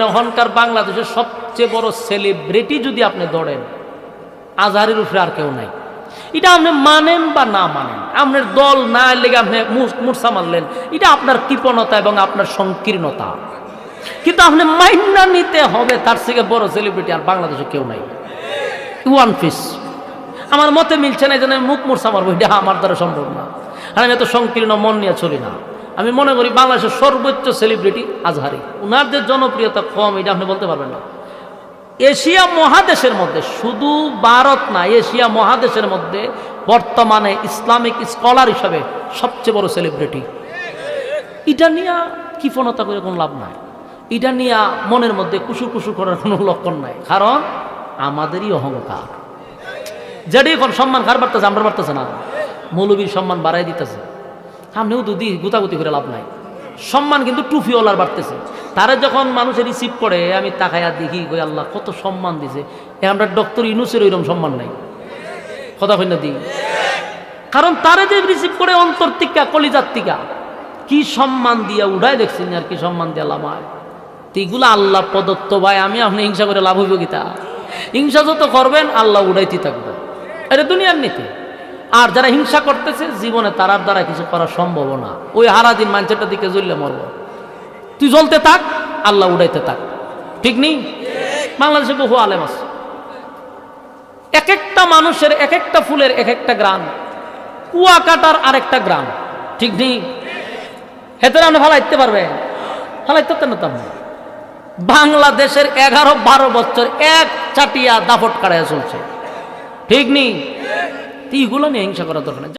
ওখানকার বাংলাদেশের সবচেয়ে বড় সেলিব্রিটি যদি আপনি ধরেন, আজহারের উপরে আর কেউ নাই। এটা আপনি মানেন বা না মানেন, আপনার দল না লেগে আপনি মূর্ছা মারলেন, এটা আপনার কৃপণতা এবং আপনার সংকীর্ণতা। কিন্তু আপনি মাইন্না নিতে হবে, তার থেকে বড় সেলিব্রিটি আর বাংলাদেশে কেউ নাই। ওয়ান পিস আমার মতে মিলছে না, এই জন্য মুখ মূর্ছা মারবো, এটা আমার দ্বারা সম্ভব না। আর আমি এত সংকীর্ণ, মন নিয়ে চলি না। আমি মনে করি বাংলাদেশের সর্বোচ্চ সেলিব্রিটি আজহারি। যে জনপ্রিয়তা কম, এটা আপনি বলতে পারবেন না। এশিয়া মহাদেশের মধ্যে, শুধু ভারত না, এশিয়া মহাদেশের মধ্যে বর্তমানে ইসলামিক স্কলার হিসাবে সবচেয়ে বড় সেলিব্রিটি এটা নিয়ে কৃপণতা করে কোনো লাভ নাই। এটা নিয়ে মনের মধ্যে কুসুর কুসুর করার কোনো লক্ষণ নাই। কারণ আমাদেরই অহংকার। যেটি এখন সম্মান কার বাড়তেছে, আমরা বাড়তেছে না। মৌলবীর সম্মান বাড়াই দিতেছে। আপনিও দুদি গুতাগুতি করে লাভ নাই। সম্মান কিন্তু টুফিওয়ালার বাড়তেছে। তারা যখন মানুষের রিসিভ করে, আমি তাকাইয়া দেখি, কই আল্লাহ, কত সম্মান দিছে। এ আমরা ডক্টর ইনুসের ওইরকম সম্মান নাই। কথা কই না দিই কারণ তারে যে রিসিভ করে, অন্তর টিকা কলিজার টিকা কি সম্মান দিয়া উঠাই দেখছেন আর কি সম্মান দিয়া লাভ হয়? আল্লাহ প্রদত্ত ভাই, আমি আপনি হিংসা করে লাভ হইব গীতা হিংসা যত করবেন, আল্লাহ উড়াইতে থাকবে। এটা দুনিয়ার নীতি। আর যারা হিংসা করতেছে, জীবনে তারার দ্বারা কিছু করা সম্ভব না। ওই হারাদিন মানুষেরটা দিকে জ্বললে মরব। তুই জ্বলতে থাক, আল্লাহ উড়াইতে থাক। ঠিক নেই? বাংলাদেশে বহু আলেম আছে। এক একটা মানুষের এক একটা ফুলের এক একটা গ্রাম। কুয়াকাটার আরেকটা গ্রাম। ঠিক নেই? হেতে আপনি ফালাইতে পারবে? ফালাইতে পারতেন না তো বাংলাদেশের এগারো বারো বছর এক চাটিয়া দাপট কাড়াইয়া চলছে। ঠিক নেই? তো এইগুলো নিয়ে হিংসা করা দরকার।